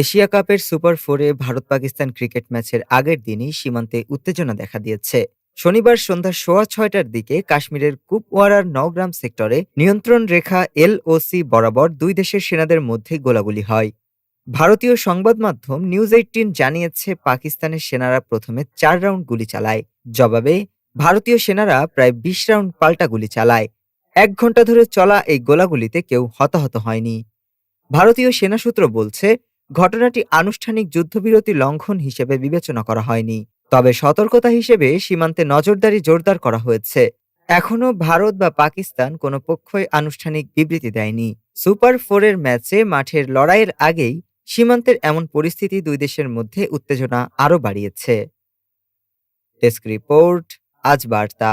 Asia কাপের super ফোরে Bharat Pakistan cricket ম্যাচের আগের দিনই সীমান্তে উত্তেজনা দেখা দিয়েছে। শনিবার সন্ধ্যা সোয়া ছয়টার দিকে কাশ্মীরের কুপওয়ারার নওগ্রাম সেক্টরে নিয়ন্ত্রণ রেখা এলওসি বরাবর দুই দেশের সেনাদের মধ্যে গোলাগুলি হয়। ভারতীয় সংবাদ মাধ্যম নিউজ এইটিন জানিয়েছে, পাকিস্তানের সেনারা প্রথমে চার রাউন্ড গুলি চালায়। জবাবে, ভারতীয় সেনারা প্রায় বিশ রাউন্ড পাল্টা গুলি চালায়। এক ঘণ্টা ধরে চলা এই গোলাগুলিতে কেউ হতাহত হয়নি। ভারতীয় সেনা সূত্র বলছে ঘটনাটি আনুষ্ঠানিক যুদ্ধবিরতি লঙ্ঘন হিসেবে বিবেচনা করা হয়নি। তবে সতর্কতা হিসেবে সীমান্তে নজরদারি জোরদার করা হয়েছে। এখনও ভারত বা পাকিস্তান কোনো পক্ষই আনুষ্ঠানিক বিবৃতি দেয়নি। সুপার ফোরের ম্যাচে মাঠের লড়াইয়ের আগেই সীমান্তের এমন পরিস্থিতি দুই দেশের মধ্যে উত্তেজনা আরও বাড়িয়েছে। ডেস্ক রিপোর্ট, আজ বার্তা।